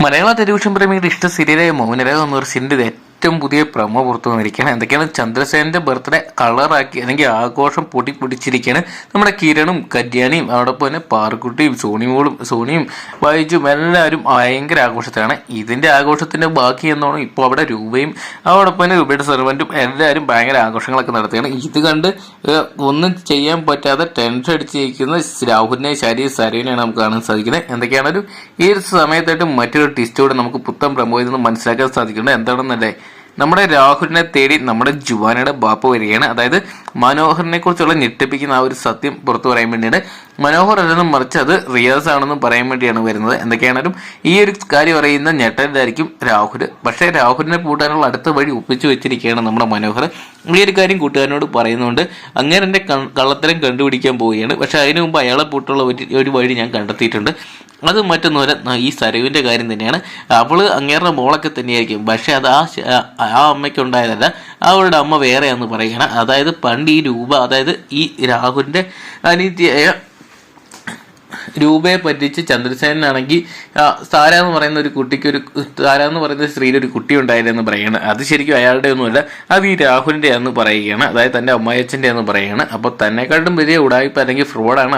മലയാള television പ്രേമികളുടെ ഇഷ്ട സീരിയലായ മൗനരാഗം എന്ന ഒരു സീരിയലിന്റെ ഏറ്റവും പുതിയ പ്രമോ പുറത്തു വന്നിരിക്കുകയാണ്. എന്തൊക്കെയാണ്? ചന്ദ്രസേനന്റെ ബർത്ത്ഡേ കളറാക്കി അല്ലെങ്കിൽ ആഘോഷം പൊടി പൊടിച്ചിരിക്കുകയാണ് നമ്മുടെ കിരണും കല്യാണിയും. അതോടൊപ്പം തന്നെ പാർക്കുട്ടിയും സോണിമോളും സോണിയും വൈജും എല്ലാവരും ഭയങ്കര ആഘോഷത്തിലാണ്. ഇതിന്റെ ആഘോഷത്തിന്റെ ബാക്കി എന്നോണം ഇപ്പോൾ അവിടെ രൂപയും. അതോടൊപ്പം തന്നെ രൂപയുടെ സെർവന്റും എല്ലാവരും ഭയങ്കര ആഘോഷങ്ങളൊക്കെ നടത്തുകയാണ്. ഇത് കണ്ട് ഒന്നും ചെയ്യാൻ പറ്റാതെ ടെൻഷൻ അടിച്ചിരിക്കുന്ന രാഹുലിനെ ശരി സരവിനെയാണ് നമുക്ക് കാണാൻ സാധിക്കുന്നത്. എന്തൊക്കെയാണൊരു ഈ ഒരു സമയത്തായിട്ട് മറ്റൊരു ടിസ്റ്റോടെ നമുക്ക് പുത്തൻ പ്രമോയിൽ നിന്ന് മനസ്സിലാക്കാൻ സാധിക്കുന്നുണ്ട്. എന്താണെന്നല്ലേ? നമ്മുടെ രാഹുലിനെ തേടി നമ്മുടെ ജുവാനയുടെ ബാപ്പ വരികയാണ്. അതായത് മനോഹറിനെ കുറിച്ചുള്ള ഞെട്ടിപ്പിക്കുന്ന ആ ഒരു സത്യം പുറത്തു പറയാൻ വേണ്ടിയാണ്. മനോഹർ അല്ലെന്നും മറിച്ച് അത് റിയാസ് ആണെന്നും പറയാൻ വേണ്ടിയാണ് വരുന്നത്. എന്തൊക്കെയാണെങ്കിലും ഈ ഒരു കാര്യം അറിയുന്ന ഞെട്ടലായിരിക്കും രാഹുൽ പക്ഷേ രാഹുലിനെ പൂട്ടാനുള്ള അടുത്ത വഴി ഒപ്പിച്ചു വെച്ചിരിക്കുകയാണ് നമ്മുടെ മനോഹർ. ഈ ഒരു കാര്യം കൂട്ടുകാരനോട് പറയുന്നുണ്ട്. അങ്ങനെ എന്റെ കള്ളത്തരം കണ്ടുപിടിക്കാൻ പോവുകയാണ്. പക്ഷെ അതിനു മുമ്പ് അയാളെ പൂട്ടുള്ള ഒരു- വഴി ഞാൻ കണ്ടെത്തിയിട്ടുണ്ട്. അത് മറ്റൊന്നുമല്ല ഈ സരവിന്റെ കാര്യം തന്നെയാണ്. അവൾ അങ്ങേരുടെ മോളൊക്കെ തന്നെയായിരിക്കും. പക്ഷേ അത് ആ ആ അമ്മയ്ക്ക് ഉണ്ടായതല്ല അവളുടെ അമ്മ വേറെയാന്ന് പറയുകയാണ്. അതായത് പണ്ട് ഈ രൂപ അതായത് ഈ രാഹുലിന്റെ അനീതിയായ രൂപയെ പറ്റിച്ച് ചന്ദ്രസേനാണെങ്കിൽ താര എന്ന് പറയുന്ന ഒരു കുട്ടിക്ക് ഒരു താര എന്ന് പറയുന്ന സ്ത്രീയിൽ ഒരു കുട്ടി ഉണ്ടായിരുന്നെന്ന് പറയുകയാണ് അത് ശരിക്കും അയാളുടെ ഒന്നുമല്ല അത് ഈ രാഹുലിന്റെ എന്ന് പറയുകയാണ്. അതായത് തന്റെ അമ്മായച്ചന്റെ എന്ന് പറയുകയാണ്. അപ്പോൾ തന്നെക്കാട്ടും വലിയ ഉടായ്പ അല്ലെങ്കിൽ ഫ്രോഡാണ്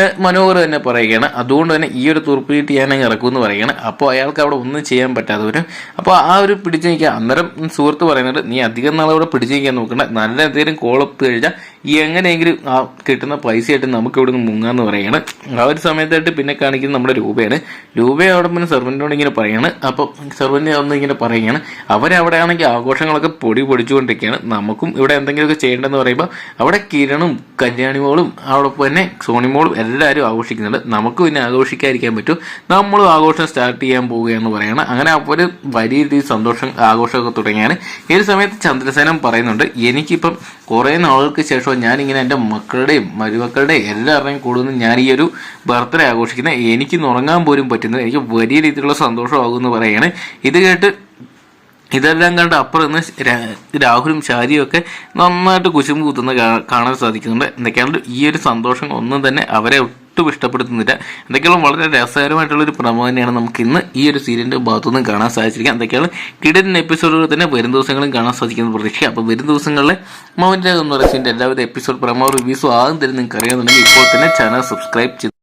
ഏഹ്, മനോഹർ തന്നെ പറയുകയാണ്. അതുകൊണ്ട് തന്നെ ഈ ഒരു തുറപ്പിട്ട് ഞാൻ ഇറക്കുമെന്ന് പറയുകയാണ്. അപ്പോൾ അയാൾക്ക് അവിടെ ഒന്നും ചെയ്യാൻ പറ്റാതെ വരും അപ്പോൾ ആ ഒരു പിടിച്ചു നിൽക്കുക. അന്നേരം സുഹൃത്ത് പറയുന്നത് നീ അധികം നാളെ അവിടെ പിടിച്ചു നിൽക്കാൻ നോക്കണ്ട. നല്ല എന്തെങ്കിലും കോളപ്പ് കഴിഞ്ഞാൽ എങ്ങനെയെങ്കിലും ആ കിട്ടുന്ന പൈസയായിട്ട് നമുക്ക് ഇവിടെ നിന്ന് മുങ്ങാന്ന് പറയാണ് ആ ഒരു സമയത്തായിട്ട് പിന്നെ കാണിക്കുന്നത് നമ്മുടെ രൂപയാണ്. രൂപ അവിടെ പിന്നെ സെർവന്റിനോട് ഇങ്ങനെ പറയാണ്. അപ്പോൾ സെർവന്റ് ഒന്ന് ഇങ്ങനെ പറയുകയാണ്. അവരവിടെ ആണെങ്കിൽ ആഘോഷങ്ങളൊക്കെ പൊടി പൊടിച്ചുകൊണ്ടിരിക്കുകയാണ്. നമുക്കും ഇവിടെ എന്തെങ്കിലുമൊക്കെ ചെയ്യേണ്ടതെന്ന് പറയുമ്പോൾ അവിടെ കിരണും കല്യാണിമോളും അതോടൊപ്പം തന്നെ സോണി മോളും എല്ലാവരും ആഘോഷിക്കുന്നുണ്ട്. നമുക്ക് പിന്നെ ആഘോഷിക്കാതിരിക്കാൻ പറ്റും. നമ്മളും ആഘോഷം സ്റ്റാർട്ട് ചെയ്യാൻ പോവുകയെന്ന് പറയണം. അങ്ങനെ അവർ വലിയ രീതിയിൽ സന്തോഷം ആഘോഷമൊക്കെ തുടങ്ങിയാണ്. ഈ സമയത്ത് ചന്ദ്രസേനം പറയുന്നുണ്ട് എനിക്കിപ്പം കുറേ നാളുകൾക്ക് ശേഷം ഞാനിങ്ങനെ എന്റെ മക്കളുടെയും മരുമക്കളുടെയും എല്ലാവരുടെയും കൂടുതൽ ഞാൻ ഈ ഒരു ബർത്ത്ഡേ ആഘോഷിക്കുന്നത്. എനിക്ക് ഉറങ്ങാൻ പോലും പറ്റുന്നത് എനിക്ക് വലിയ രീതിയിലുള്ള സന്തോഷമാകുമെന്ന് പറയുകയാണ് ഇത് കേട്ട് ഇതെല്ലാം കണ്ട് അപ്പുറം നിന്ന് രാഹുലും ഷാരിയും ഒക്കെ നന്നായിട്ട് കുശുമ്പ് കുത്തുന്ന കാണാൻ സാധിക്കുന്നുണ്ട്. എന്തൊക്കെയാണ് ഈ ഒരു സന്തോഷം ഒന്നും തന്നെ അവരെ ഒട്ടും ഇഷ്ടപ്പെടുത്തുന്നില്ല. എന്തൊക്കെയാണ് വളരെ രസകരമായിട്ടുള്ള ഒരു പ്രമോ തന്നെയാണ് നമുക്ക് ഇന്ന് ഈ ഒരു സീരിയലിന്റെ ഭാഗത്തുനിന്ന് കാണാൻ സാധിച്ചിരിക്കുക എന്തൊക്കെയാണ്? കിടൻ എപ്പിസോഡുകൾ തന്നെ വരും ദിവസങ്ങളും കാണാൻ സാധിക്കുന്ന പ്രതീക്ഷ അപ്പോൾ വരും ദിവസങ്ങളിലെ മൗന്റെ എന്ന് പറയുന്നതിന്റെ എല്ലാവിധ എപ്പിസോഡ് പ്രമോ റിവ്യൂസും ആകും തരും നിങ്ങൾക്ക് അറിയാമെന്നുണ്ടെങ്കിൽ ഇപ്പോൾ തന്നെ ചാനൽ സബ്സ്ക്രൈബ് ചെയ്ത്